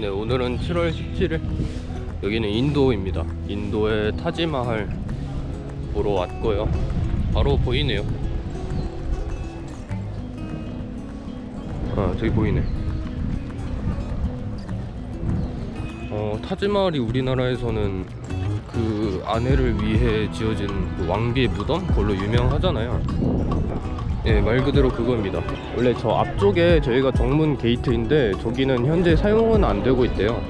네, 오늘은 7월 17일. 여기는 인도입니다. 인도의 타지마할 보러 왔고요. 바로 보이네요. 아, 저기 보이네. 어, 타지마할이 우리나라에서는 그 아내를 위해 지어진 그 왕비의 무덤? 그걸로 유명하잖아요. 예, 말 그대로 그겁니다. 원래 저 앞쪽에 저희가 정문 게이트인데 저기는 현재 사용은 안 되고 있대요.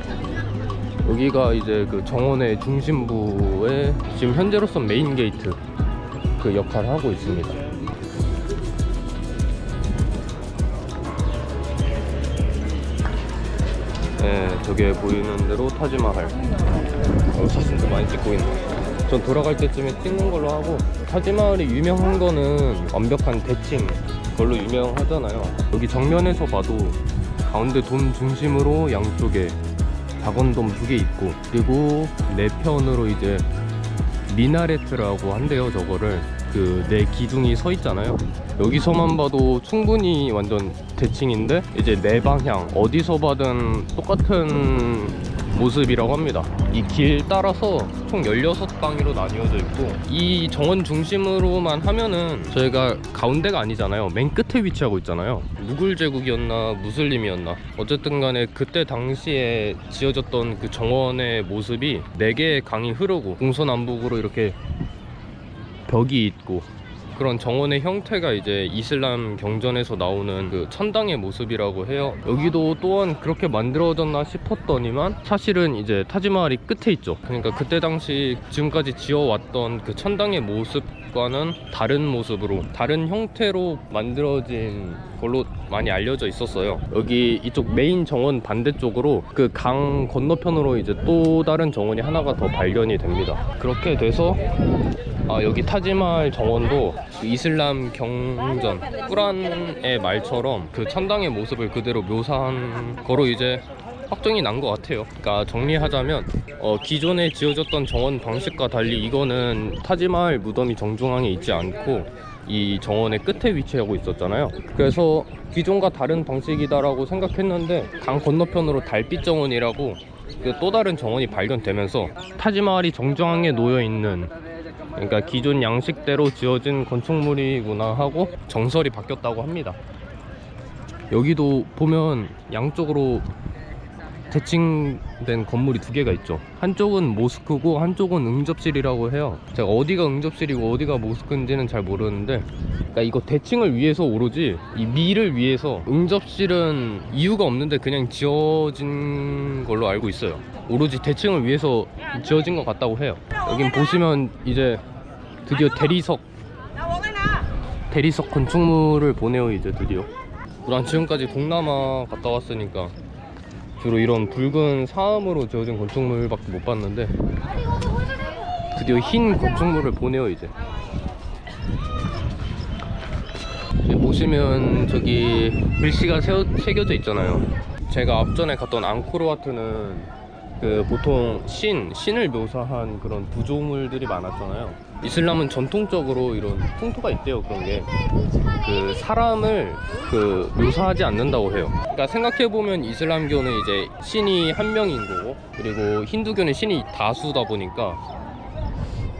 여기가 이제 그 정원의 중심부에 지금 현재로서 메인 게이트 그 역할을 하고 있습니다. 네, 저게 보이는 대로 타지마할. 어, 사진도 많이 찍고 있네. 전 돌아갈 때쯤에 찍는 걸로 하고 타지마할이 유명한 거는 완벽한 대칭 걸로 유명하잖아요. 여기 정면에서 봐도 가운데 돔 중심으로 양쪽에 작은 돔 두 개 있고 그리고 내 편으로 이제 미나레트라고 한대요 저거를 그내 기둥이 서 있잖아요 여기서만 봐도 충분히 완전 대칭인데 이제 내 방향 어디서 봐든 똑같은 모습이라고 합니다. 이 길 따라서 총 16방으로 나뉘어져 있고 이 정원 중심으로만 하면은 저희가 가운데가 아니잖아요. 맨 끝에 위치하고 있잖아요. 무굴 제국이었나 무슬림이었나. 어쨌든 간에 그때 당시에 지어졌던 그 정원의 모습이 4개의 강이 흐르고 동서남북으로 이렇게 벽이 있고 그런 정원의 형태가 이제 이슬람 경전에서 나오는 그 천당의 모습이라고 해요. 여기도 또한 그렇게 만들어졌나 싶었더니만 사실은 이제 타지마할이 끝에 있죠. 그러니까 그때 당시 지금까지 지어왔던 그 천당의 모습과는 다른 모습으로 다른 형태로 만들어진 걸로 많이 알려져 있었어요. 여기 이쪽 메인 정원 반대쪽으로 그 강 건너편으로 이제 또 다른 정원이 하나가 더 발견이 됩니다. 그렇게 돼서 아, 여기 타지마할 정원도 그 이슬람 경전 꾸란의 말처럼 그 천당의 모습을 그대로 묘사한 거로 이제 확정이 난 것 같아요. 그러니까 정리하자면 어, 기존에 지어졌던 정원 방식과 달리 이거는 타지마할 무덤이 정중앙에 있지 않고 이 정원의 끝에 위치하고 있었잖아요. 그래서 기존과 다른 방식이다라고 생각했는데 강 건너편으로 달빛 정원이라고 그 또 다른 정원이 발견되면서 타지마할이 정중앙에 놓여 있는 그러니까 기존 양식대로 지어진 건축물이구나 하고 정설이 바뀌었다고 합니다. 여기도 보면 양쪽으로 대칭된 건물이 두 개가 있죠. 한쪽은 모스크고 한쪽은 응접실이라고 해요. 제가 어디가 응접실이고 어디가 모스크인지는 잘 모르는데, 그러니까 이거 대칭을 위해서 오로지 이 미를 위해서 응접실은 이유가 없는데 그냥 지어진 걸로 알고 있어요. 오로지 대칭을 위해서 지어진 것 같다고 해요. 여긴 보시면 이제 드디어 대리석 대리석 건축물을 보내요 이제 드디어. 난 지금까지 동남아 갔다 왔으니까 주로 이런 붉은 사암으로 지어진 건축물밖에 못 봤는데 드디어 흰 건축물을 보내요 이제. 보시면 저기 글씨가 새겨져 있잖아요. 제가 앞전에 갔던 앙코르와트는 그 보통 신, 신을 묘사한 그런 부조물들이 많았잖아요 이슬람은 전통적으로 이런 풍토가 있대요 그런 게 그 사람을 그 묘사하지 않는다고 해요. 그러니까 생각해 보면 이슬람교는 이제 신이 한 명인 거고 그리고 힌두교는 신이 다수다 보니까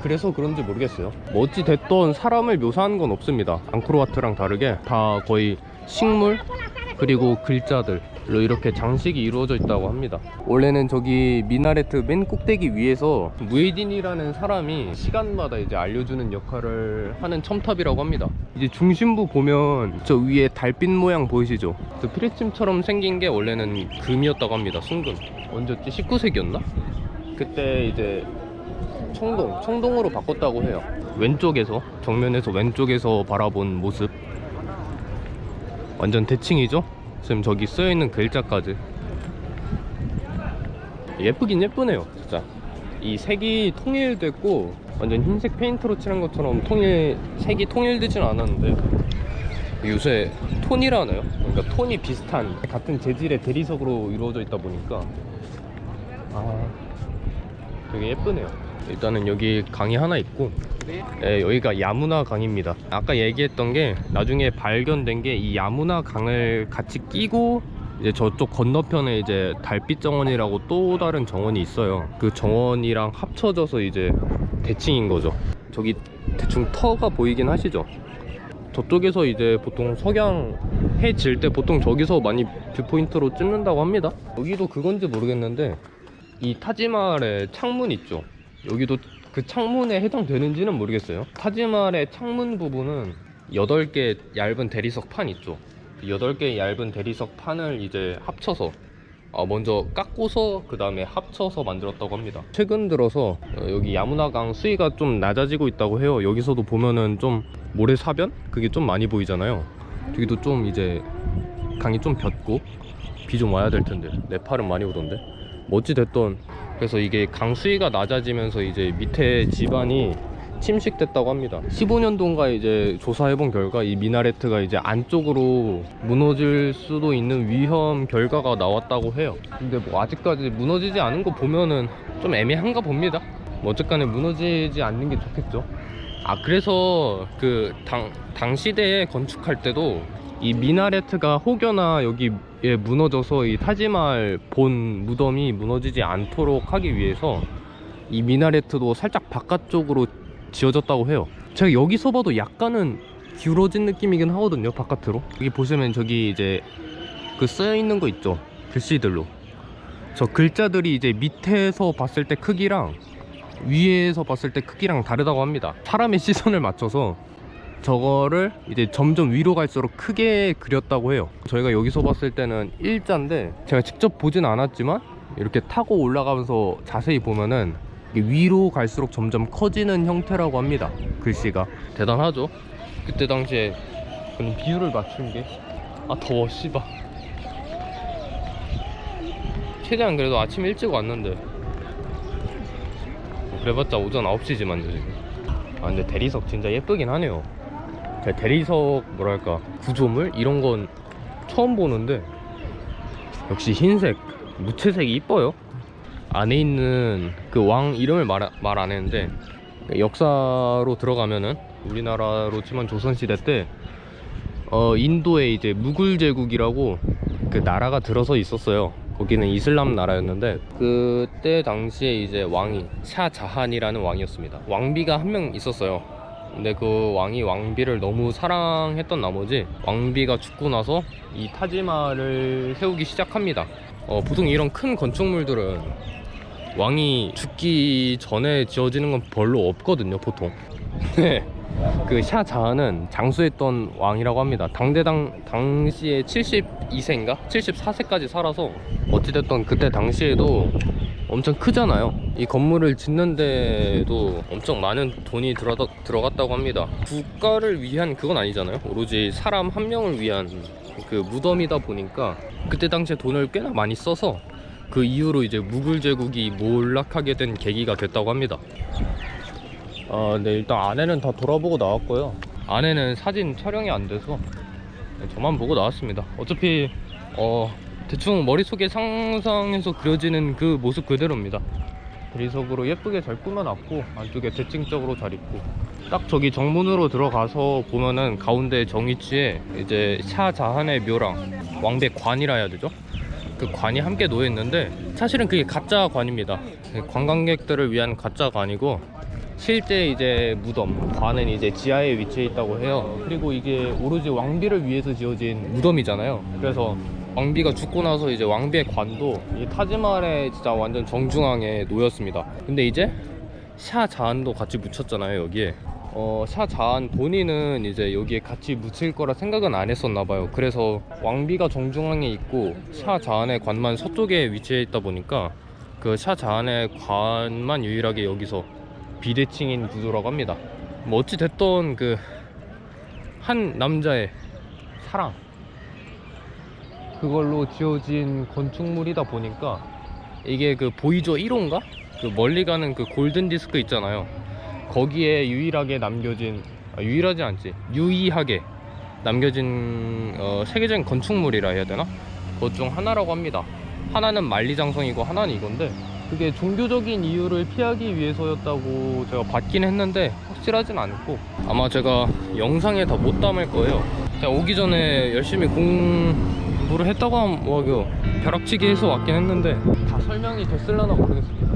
그래서 그런지 모르겠어요. 뭐 어찌 됐던 사람을 묘사하는 건 없습니다. 앙코르와트랑 다르게 다 거의 식물 그리고 글자들로 이렇게 장식이 이루어져 있다고 합니다. 원래는 저기 미나레트 맨 꼭대기 위에서 무에딘이라는 사람이 시간마다 이제 알려주는 역할을 하는 첨탑이라고 합니다. 이제 중심부 보면 저 위에 달빛 모양 보이시죠? 그 피레침처럼 생긴 게 원래는 금이었다고 합니다. 순금. 언제였지? 19세기였나? 그때 이제 청동, 청동으로 바꿨다고 해요. 왼쪽에서, 정면에서 왼쪽에서 바라본 모습. 완전 대칭이죠? 지금 저기 쓰여있는 글자까지. 예쁘긴 예쁘네요, 진짜. 이 색이 통일됐고, 완전 흰색 페인트로 칠한 것처럼 통일, 색이 통일되진 않았는데, 요새 톤이라나요? 그러니까 톤이 비슷한, 같은 재질의 대리석으로 이루어져 있다 보니까, 아, 되게 예쁘네요. 일단은 여기 강이 하나 있고 예, 여기가 야무나 강입니다. 아까 얘기했던 게 나중에 발견된 게 이 야무나 강을 같이 끼고 이제 저쪽 건너편에 이제 달빛 정원이라고 또 다른 정원이 있어요. 그 정원이랑 합쳐져서 이제 대칭인 거죠. 저기 대충 터가 보이긴 하시죠? 저쪽에서 이제 보통 석양 해 질 때 보통 저기서 많이 뷰포인트로 찍는다고 합니다. 여기도 그건지 모르겠는데 이 타지마할의 창문 있죠. 여기도 그 창문에 해당되는지는 모르겠어요. 타지마할의 창문 부분은 8개 얇은 대리석 판 있죠. 8개 얇은 대리석 판을 이제 합쳐서 어, 먼저 깎고서 그 다음에 합쳐서 만들었다고 합니다. 최근 들어서 어, 여기 야무나강 수위가 좀 낮아지고 있다고 해요. 여기서도 보면은 좀 모래사변? 그게 좀 많이 보이잖아요. 저기도 좀 이제 강이 좀 볏고 비 좀 와야 될 텐데 내 팔은 많이 오던데 뭐 어찌됐던. 그래서 이게 강 수위가 낮아지면서 이제 밑에 집안이 침식됐다고 합니다. 15년도인가 이제 조사해본 결과 이 미나레트가 이제 안쪽으로 무너질 수도 있는 위험 결과가 나왔다고 해요. 근데 뭐 아직까지 무너지지 않은 거 보면은 좀 애매한가 봅니다. 뭐 어쨌간에 무너지지 않는 게 좋겠죠. 아 그래서 그 당 당시대에 건축할 때도 이 미나레트가 혹여나 여기에 무너져서 이 타지마할 본 무덤이 무너지지 않도록 하기 위해서 이 미나레트도 살짝 바깥쪽으로 지어졌다고 해요. 제가 여기서 봐도 약간은 기울어진 느낌이긴 하거든요. 바깥으로. 여기 보시면 저기 이제 그 쓰여 있는 거 있죠. 글씨들로. 저 글자들이 이제 밑에서 봤을 때 크기랑 위에서 봤을 때 크기랑 다르다고 합니다. 사람의 시선을 맞춰서 저거를 이제 점점 위로 갈수록 크게 그렸다고 해요. 저희가 여기서 봤을 때는 일자인데 제가 직접 보진 않았지만 이렇게 타고 올라가면서 자세히 보면은 위로 갈수록 점점 커지는 형태라고 합니다. 글씨가 대단하죠. 그때 당시에 그런 비율을 맞춘 게 아 더워 씨발. 최대한 그래도 아침 일찍 왔는데 그래봤자 오전 9시지만요 지금. 아 근데 대리석 진짜 예쁘긴 하네요. 제가 대리석 뭐랄까 구조물? 이런 건 처음 보는데 역시 흰색 무채색이 이뻐요. 안에 있는 그 왕 이름을 말 안 했는데 역사로 들어가면은 우리나라로 치면 조선시대 때 어, 인도에 이제 무굴 제국이라고 그 나라가 들어서 있었어요. 거기는 이슬람 나라였는데 그때 당시에 이제 왕이 샤자한이라는 왕이었습니다. 왕비가 한 명 있었어요 근데 그 왕이 왕비를 너무 사랑했던 나머지 왕비가 죽고 나서 이 타지마를 세우기 시작합니다. 어, 보통 이런 큰 건축물들은 왕이 죽기 전에 지어지는 건 별로 없거든요, 보통. 네. 그 샤자한은 장수했던 왕이라고 합니다. 당대당 당시에 72세인가 74세까지 살아서 어찌됐던 그때 당시에도 엄청 크잖아요. 이 건물을 짓는데도 엄청 많은 돈이 들어, 들어갔다고 합니다. 국가를 위한 그건 아니잖아요. 오로지 사람 한 명을 위한 그 무덤이다 보니까 그때 당시에 돈을 꽤나 많이 써서 그 이후로 이제 무굴 제국이 몰락하게 된 계기가 됐다고 합니다. 아, 네 일단 안에는 다 돌아보고 나왔고요. 안에는 사진 촬영이 안 돼서 저만 보고 나왔습니다. 어차피 어 대충 머릿속에 상상해서 그려지는 그 모습 그대로입니다. 대리석으로 예쁘게 잘 꾸며놨고 안쪽에 대칭적으로 잘 있고 딱 저기 정문으로 들어가서 보면은 가운데 정위치에 이제 샤자한의 묘랑 왕대 관이라 해야 되죠? 그 관이 함께 놓여 있는데 사실은 그게 가짜 관입니다. 관광객들을 위한 가짜 관이고 실제 이제 무덤 관은 이제 지하에 위치해 있다고 해요. 그리고 이게 오로지 왕비를 위해서 지어진 무덤이잖아요. 그래서 왕비가 죽고 나서 이제 왕비의 관도 이 타지마할의 진짜 완전 정중앙에 놓였습니다. 근데 이제 샤 자한도 같이 묻혔잖아요 여기에. 어, 샤 자한 본인은 이제 여기에 같이 묻힐 거라 생각은 안 했었나 봐요. 그래서 왕비가 정중앙에 있고 샤 자한의 관만 서쪽에 위치해 있다 보니까 그 샤 자한의 관만 유일하게 여기서 비대칭인 구조라고 합니다. 뭐 어찌 됐던 그 한 남자의 사랑 그걸로 지어진 건축물이다 보니까 이게 그 보이저 1호인가? 그 멀리 가는 그 골든 디스크 있잖아요. 거기에 유일하게 남겨진 아, 유일하지 않지 유의하게 남겨진 어, 세계적인 건축물이라 해야 되나? 그것 중 하나라고 합니다. 하나는 만리장성이고 하나는 이건데 그게 종교적인 이유를 피하기 위해서였다고 제가 받긴 했는데 확실하진 않고 아마 제가 영상에 다 못 담을 거예요. 제가 오기 전에 열심히 공 뭐를 했다고 하면 뭐그 벼락치기 해서 왔긴 했는데 다 설명이 됐을려나 모르겠습니다.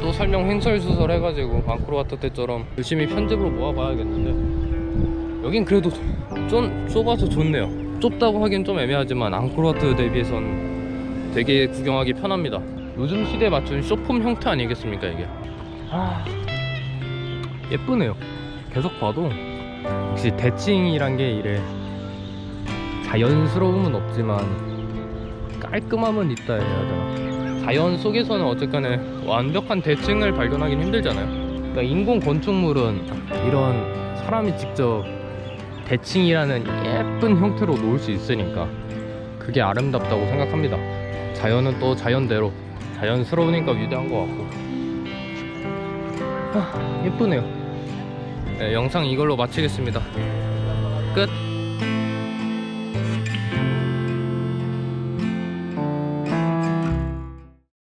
또 설명 횡설수설 해가지고 방크로와트 때처럼 열심히 편집으로 모아봐야겠는데 여긴 그래도 좀 좁아서 좋네요. 좁다고 하긴 좀 애매하지만 앙코르와트 대비해선 되게 구경하기 편합니다 요즘 시대에 맞춘 쇼폼 형태 아니겠습니까 이게? 아 예쁘네요. 계속 봐도 역시 대칭이란 게 이래 자연스러움은 없지만 깔끔함은 있다 해야 되나? 자연 속에서는 어쨌거나 완벽한 대칭을 발견하기는 힘들잖아요. 그러니까 인공 건축물은 이런 사람이 직접 대칭이라는 예쁜 형태로 놓을 수 있으니까 그게 아름답다고 생각합니다. 자연은 또 자연대로 자연스러우니까 위대한 것 같고. 아, 예쁘네요. 네, 영상 이걸로 마치겠습니다. 끝